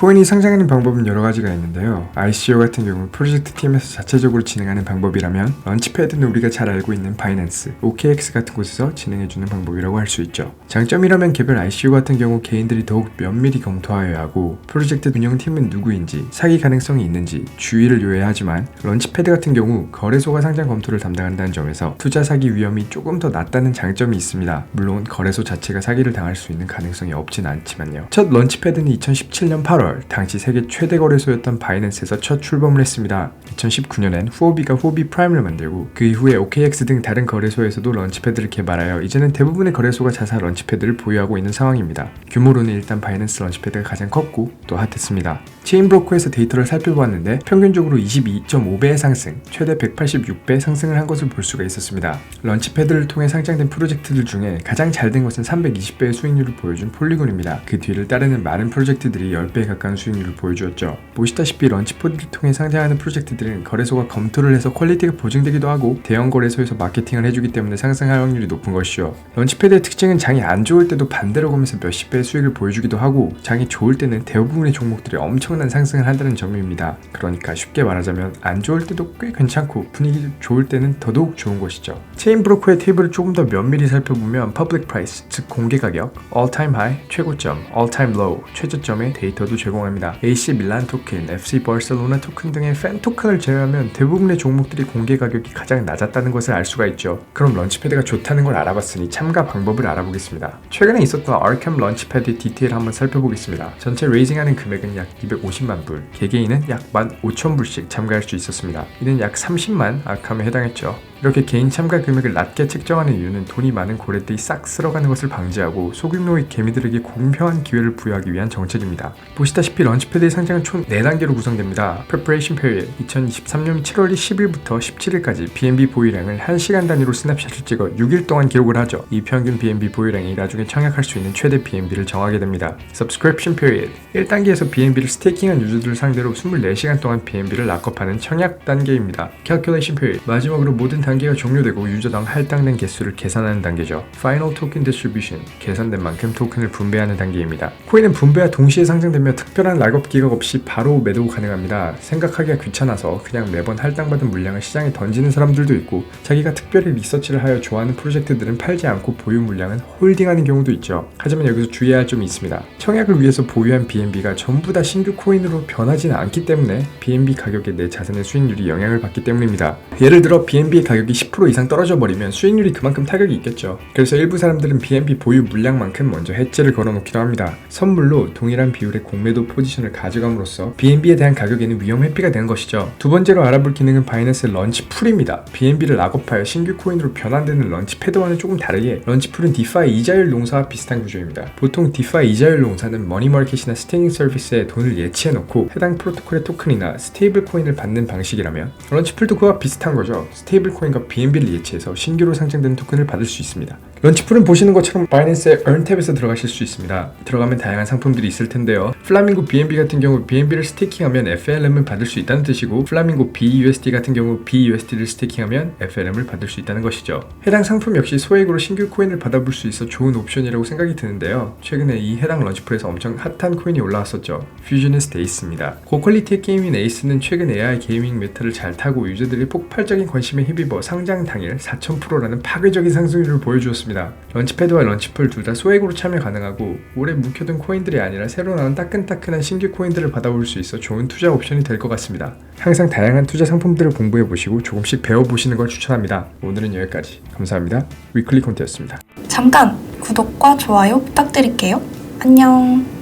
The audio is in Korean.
코인이 상장하는 방법은 여러 가지가 있는데요. ICO 같은 경우 프로젝트 팀에서 자체적으로 진행하는 방법이라면 런치패드는 우리가 잘 알고 있는 바이낸스, OKX 같은 곳에서 진행해주는 방법이라고 할 수 있죠. 장점이라면 개별 ICO 같은 경우 개인들이 더욱 면밀히 검토하여야 하고 프로젝트 운영팀은 누구인지, 사기 가능성이 있는지 주의를 요해야 하지만 런치패드 같은 경우 거래소가 상장 검토를 담당한다는 점에서 투자 사기 위험이 조금 더 낮다는 장점이 있습니다. 물론 거래소 자체가 사기를 당할 수 있는 가능성이 없진 않지만요. 첫 런치패드는 2017년 8월 당시 세계 최대 거래소였던 바이낸스에서 첫 출범을 했습니다. 2019년엔 후오비가 후오비 프라임을 만들고 그 이후에 OKX 등 다른 거래소에서도 런치패드를 개발하여 이제는 대부분의 거래소가 자사 런치패드를 보유하고 있는 상황입니다. 규모로는 일단 바이낸스 런치패드가 가장 컸고 또 핫했습니다. 체인 브로커에서 데이터를 살펴보았는데 평균적으로 22.5배의 상승, 최대 186배 상승을 한 것을 볼 수가 있었습니다. 런치패드를 통해 상장된 프로젝트들 중에 가장 잘 된 것은 320배의 수익률을 보여준 폴리곤입니다. 그 뒤를 따르는 많은 프로젝트들이 10배 가까운 수익률을 보여주었죠. 보시다시피 런치패드를 통해 상장하는 프로젝트들은 거래소가 검토를 해서 퀄리티가 보증되기도 하고 대형 거래소에서 마케팅을 해주기 때문에 상승할 확률이 높은 것이죠. 런치패드의 특징은 장이 안 좋을 때도 반대로 가면서 몇십 배의 수익을 보여주기도 하고 장이 좋을 때는 대부분의 종목들이 엄청 난 상승을 한다는 점입니다. 그러니까 쉽게 말하자면 안 좋을 때도 꽤 괜찮고 분위기 좋을 때는 더더욱 좋은 것이죠. 체인 브로커의 테이블을 조금 더 면밀히 살펴보면 퍼블릭 프라이스, 즉 공개 가격, all time high, 최고점, all time low, 최저점의 데이터도 제공합니다. AC 밀란 토큰, FC 바르셀로나 토큰 등의 팬 토큰을 제외하면 대부분의 종목들이 공개 가격이 가장 낮았다는 것을 알 수가 있죠. 그럼 런치패드가 좋다는 걸 알아봤으니 참가 방법을 알아보겠습니다. 최근에 있었던 아캄 런치패드의 디테일 한번 살펴보겠습니다. 전체 레이징하는 금액은 약 250만 불, 개개인은 약 15,000불씩 참가할 수 있었습니다. 이는 약 30만 아캄에 해당했죠. 이렇게 개인 참가 금액을 낮게 책정하는 이유는 돈이 많은 고래들이 싹 쓸어가는 것을 방지하고 소규모의 개미들에게 공평한 기회를 부여하기 위한 정책입니다. 보시다시피 런치패드의 상장은 총 4단계로 구성됩니다. Preparation Period 2023년 7월 10일부터 17일까지 BNB 보유량을 1시간 단위로 스냅샷을 찍어 6일 동안 기록을 하죠. 이 평균 BNB 보유량이 나중에 청약할 수 있는 최대 BNB를 정하게 됩니다. Subscription Period 1단계에서 BNB를 스테이 킹한 유저들을 상대로 24시간 동안 BNB를 락업하는 청약 단계입니다. Calculation Period 마지막으로 모든 단계가 종료되고 유저당 할당된 개수를 계산하는 단계죠. Final Token Distribution 계산된 만큼 토큰을 분배하는 단계입니다. 코인은 분배와 동시에 상장되며 특별한 락업 기각 없이 바로 매도 가능합니다. 생각하기가 귀찮아서 그냥 매번 할당받은 물량을 시장에 던지는 사람들도 있고 자기가 특별히 리서치를 하여 좋아하는 프로젝트들은 팔지 않고 보유 물량은 홀딩하는 경우도 있죠. 하지만 여기서 주의해야 할 점이 있습니다. 청약을 위해서 보유한 BNB가 전부 다 신규 코인으로 변하지는 않기 때문에 BNB 가격에 내 자산의 수익률이 영향을 받기 때문입니다. 예를 들어 BNB의 가격이 10% 이상 떨어져 버리면 수익률이 그만큼 타격이 있겠죠. 그래서 일부 사람들은 BNB 보유 물량만큼 먼저 해지를 걸어놓기도 합니다. 선물로 동일한 비율의 공매도 포지션을 가져감으로써 BNB에 대한 가격에는 위험 회피가 되는 것이죠. 두 번째로 알아볼 기능은 바이낸스 런치 풀입니다. BNB를 락업하여 신규 코인으로 변환되는 런치 패드와는 조금 다르게 런치 풀은 디파이 이자율 농사와 비슷한 구조입니다. 보통 디파이 이자율 농사는 머니마켓이나 스테이킹 서비스에 돈을 예 치해 놓고 해당 프로토콜의 토큰이나 스테이블 코인을 받는 방식이라면 런치 풀도 그와 비슷한 거죠. 스테이블 코인과 BNB를 예치해서 신규로 상장되는 토큰을 받을 수 있습니다. 런치풀은 보시는 것처럼 바이낸스의 earntab에서 들어가실 수 있습니다. 들어가면 다양한 상품들이 있을 텐데요. 플라밍고 BNB 같은 경우 BNB를 스테이킹하면 FLM을 받을 수 있다는 뜻이고 플라밍고 BUSD 같은 경우 BUSD를 스테이킹하면 FLM을 받을 수 있다는 것이죠. 해당 상품 역시 소액으로 신규 코인을 받아볼 수 있어 좋은 옵션이라고 생각이 드는데요. 최근에 이 해당 런치풀에서 엄청 핫한 코인이 올라왔었죠. 퓨즈니스트 에이스입니다. 고퀄리티의 게임인 에이스는 최근 AI 게이밍 메타를 잘 타고 유저들이 폭발적인 관심에 힘입어 상장 당일 4,000%라는 파괴적인 상승률을 보여주었습니다. 런치패드와 런치풀 둘 다 소액으로 참여 가능하고 오래 묵혀둔 코인들이 아니라 새로 나온 따끈따끈한 신규 코인들을 받아볼 수 있어 좋은 투자 옵션이 될 것 같습니다. 항상 다양한 투자 상품들을 공부해 보시고 조금씩 배워 보시는 걸 추천합니다. 오늘은 여기까지. 감사합니다. 위클리 콘테였습니다. 잠깐 구독과 좋아요 부탁드릴게요. 안녕.